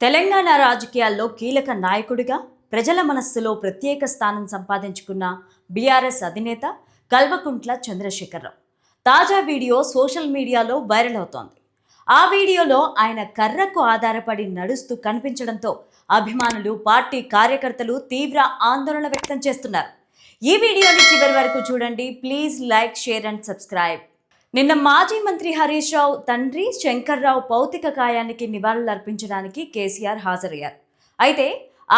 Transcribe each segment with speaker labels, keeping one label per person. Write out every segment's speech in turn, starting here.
Speaker 1: తెలంగాణ రాజకీయాల్లో కీలక నాయకుడిగా ప్రజల మనస్సులో ప్రత్యేక స్థానం సంపాదించుకున్న బీఆర్ఎస్ అధినేత కల్వకుంట్ల చంద్రశేఖరరావు. తాజా వీడియో సోషల్ మీడియాలో వైరల్ అవుతోంది. ఆ వీడియోలో ఆయన కర్రకు ఆధారపడి నడుస్తూ కనిపించడంతో అభిమానులు పార్టీ కార్యకర్తలు తీవ్ర ఆందోళన వ్యక్తం చేస్తున్నారు. ఈ వీడియోని చివరి వరకు చూడండి. Please like share and subscribe. నిన్న మాజీ మంత్రి హరీష్ రావు తండ్రి శంకర్రావు భౌతిక కాయానికి నివాళులర్పించడానికి కేసీఆర్ హాజరయ్యారు. అయితే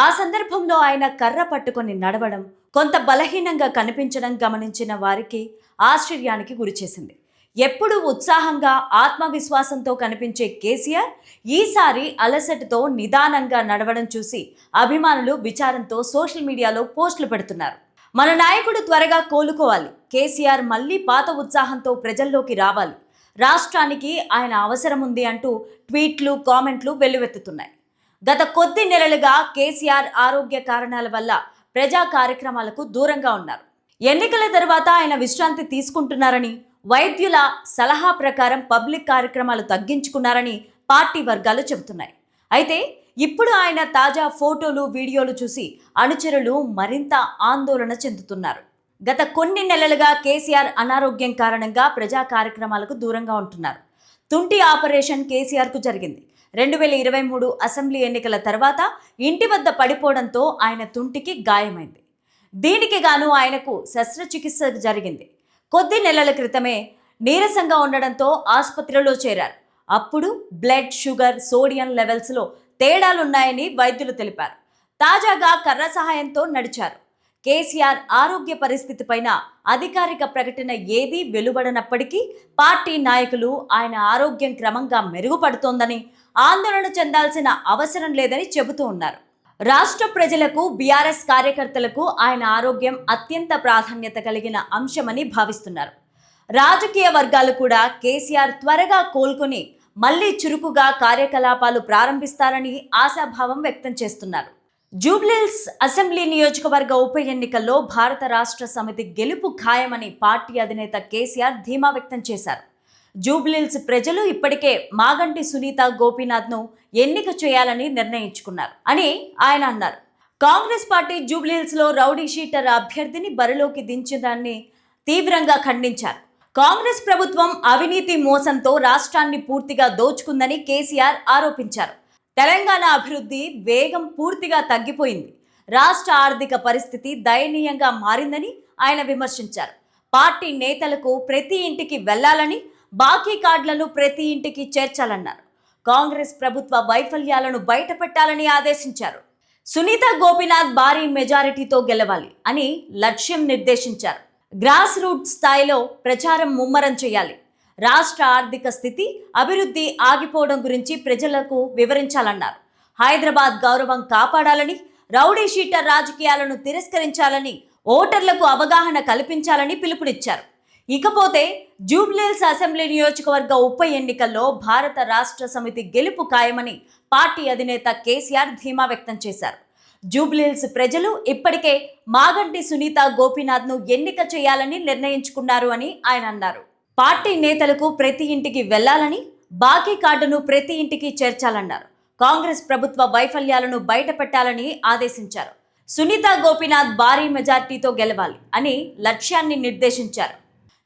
Speaker 1: ఆ సందర్భంలో ఆయన కర్ర పట్టుకొని నడవడం కొంత బలహీనంగా కనిపించడం గమనించిన వారికి ఆశ్చర్యానికి గురిచేసింది ఎప్పుడు ఉత్సాహంగా ఆత్మవిశ్వాసంతో కనిపించే కేసీఆర్ ఈసారి అలసటతో నిదానంగా నడవడం చూసి అభిమానులు విచారంతో సోషల్ మీడియాలో పోస్టులు పెడుతున్నారు. మన నాయకుడు త్వరగా కోలుకోవాలి. కేసీఆర్ మళ్ళీ పాత ఉత్సాహంతో ప్రజల్లోకి రావాలి. రాష్ట్రానికి ఆయన అవసరం ఉంది అంటూ ట్వీట్లు కామెంట్లు వెల్లువెత్తుతున్నాయి. గత కొద్ది నెలలుగా కేసీఆర్ ఆరోగ్య కారణాల వల్ల ప్రజా కార్యక్రమాలకు దూరంగా ఉన్నారు. ఎన్నికల తర్వాత ఆయన విశ్రాంతి తీసుకుంటున్నారని వైద్యుల సలహా ప్రకారం పబ్లిక్ కార్యక్రమాలు తగ్గించుకున్నారని పార్టీ వర్గాలు చెబుతున్నాయి. అయితే ఇప్పుడు ఆయన తాజా ఫోటోలు వీడియోలు చూసి అనుచరులు మరింత ఆందోళన చెందుతున్నారు. గత కొన్ని నెలలుగా కేసీఆర్ అనారోగ్యం కారణంగా ప్రజా కార్యక్రమాలకు దూరంగా ఉంటున్నారు. తుంటి ఆపరేషన్ కేసీఆర్కు జరిగింది. రెండు వేల ఇరవై మూడు అసెంబ్లీ ఎన్నికల తర్వాత ఇంటి వద్ద పడిపోవడంతో ఆయన తుంటికి గాయమైంది. దీనికి గాను ఆయనకు శస్త్రచికిత్స జరిగింది. కొద్ది నెలల క్రితమే నీరసంగా ఉండడంతో ఆసుపత్రిలో చేరారు. అప్పుడు బ్లడ్ షుగర్ సోడియం లెవెల్స్లో తేడాలున్నాయని వైద్యులు తెలిపారు. తాజాగా కర్ర సహాయంతో నడిచారు. కేసీఆర్ ఆరోగ్య పరిస్థితిపైన అధికారిక ప్రకటన ఏదీ వెలువడనప్పటికీ పార్టీ నాయకులు ఆయన ఆరోగ్యం క్రమంగా మెరుగుపడుతోందని ఆందోళన చెందాల్సిన అవసరం లేదని చెబుతూ ఉన్నారు. రాష్ట్ర ప్రజలకు బీఆర్ఎస్ కార్యకర్తలకు ఆయన ఆరోగ్యం అత్యంత ప్రాధాన్యత కలిగిన అంశమని భావిస్తున్నారు. రాజకీయ వర్గాలు కూడా కేసీఆర్ త్వరగా కోలుకొని మళ్ళీ చురుకుగా కార్యకలాపాలు ప్రారంభిస్తారని ఆశాభావం వ్యక్తం చేస్తున్నారు. జూబ్లీల్స్ అసెంబ్లీ నియోజకవర్గ ఉప ఎన్నికల్లో భారత రాష్ట్ర సమితి గెలుపు ఖాయమని పార్టీ అధినేత కేసీఆర్ ధీమా వ్యక్తం చేశారు. జూబ్లీల్స్ ప్రజలు ఇప్పటికే మాగంటి సునీత గోపీనాథ్ను ఎన్నిక చేయాలని నిర్ణయించుకున్నారు అని ఆయన అన్నారు. కాంగ్రెస్ పార్టీ జూబ్లీహిల్స్లో రౌడీ షీటర్ అభ్యర్థిని బరిలోకి దించడాన్ని తీవ్రంగా ఖండించారు. కాంగ్రెస్ ప్రభుత్వం అవినీతి మోసంతో రాష్ట్రాన్ని పూర్తిగా దోచుకుందని కేసీఆర్ ఆరోపించారు. తెలంగాణ అభివృద్ధి వేగం పూర్తిగా తగ్గిపోయింది. రాష్ట్ర ఆర్థిక పరిస్థితి దయనీయంగా మారిందని ఆయన విమర్శించారు. పార్టీ నేతలకు ప్రతి ఇంటికి వెళ్ళాలని బాకీ కార్డులను ప్రతి ఇంటికి చేర్చాలన్నారు. కాంగ్రెస్ ప్రభుత్వ వైఫల్యాలను బయటపెట్టాలని ఆదేశించారు. సునీత గోపీనాథ్ భారీ మెజారిటీతో గెలవాలి అని లక్ష్యం నిర్దేశించారు. గ్రాస్ రూట్ స్థాయిలో ప్రచారం ముమ్మరం చేయాలి. రాష్ట్ర ఆర్థిక స్థితి అభివృద్ధి ఆగిపోవడం గురించి ప్రజలకు వివరించాలన్నారు. హైదరాబాద్ గౌరవం కాపాడాలని రౌడీ షీటర్ రాజకీయాలను తిరస్కరించాలని ఓటర్లకు అవగాహన కల్పించాలని పిలుపునిచ్చారు. ఇకపోతే జూబ్లీల్స్ అసెంబ్లీ నియోజకవర్గ ఉప ఎన్నికల్లో భారత రాష్ట్ర సమితి గెలుపు ఖాయమని పార్టీ అధినేత కేసీఆర్ ధీమా వ్యక్తం చేశారు. జూబ్లీహిల్స్ ప్రజలు ఇప్పటికే మాగంటి సునీత గోపీనాథ్ను ఎన్నిక చేయాలని నిర్ణయించుకున్నారు అని ఆయన అన్నారు. పార్టీ నేతలకు ప్రతి ఇంటికి వెళ్ళాలని బాకీ కార్డును ప్రతి ఇంటికి చేర్చాలన్నారు. కాంగ్రెస్ ప్రభుత్వ వైఫల్యాలను బయటపెట్టాలని ఆదేశించారు. సునీత గోపీనాథ్ భారీ మెజార్టీతో గెలవాలి అని లక్ష్యాన్ని నిర్దేశించారు.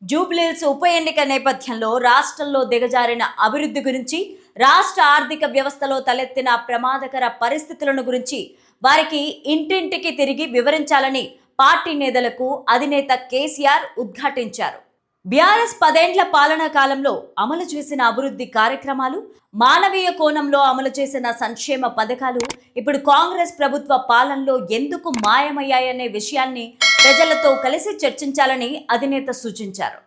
Speaker 1: జూబ్లీహిల్స్ ఉప ఎన్నిక నేపథ్యంలో రాష్ట్రంలో దిగజారిన అభివృద్ధి గురించి రాష్ట్ర ఆర్థిక వ్యవస్థలో తలెత్తిన ప్రమాదకర పరిస్థితులను గురించి వారికి ఇంటింటికి తిరిగి వివరించాలని పార్టీ నేతలకు అధినేత కేసీఆర్ ఉద్ఘాటించారు. బీఆర్ఎస్ పదేండ్ల పాలనా కాలంలో అమలు చేసిన అభివృద్ధి కార్యక్రమాలు మానవీయ కోణంలో అమలు చేసిన సంక్షేమ పథకాలు ఇప్పుడు కాంగ్రెస్ ప్రభుత్వ పాలనలో ఎందుకు మాయమయ్యాయనే విషయాన్ని ప్రజలతో కలిసి చర్చించాలని అధినేత సూచించారు.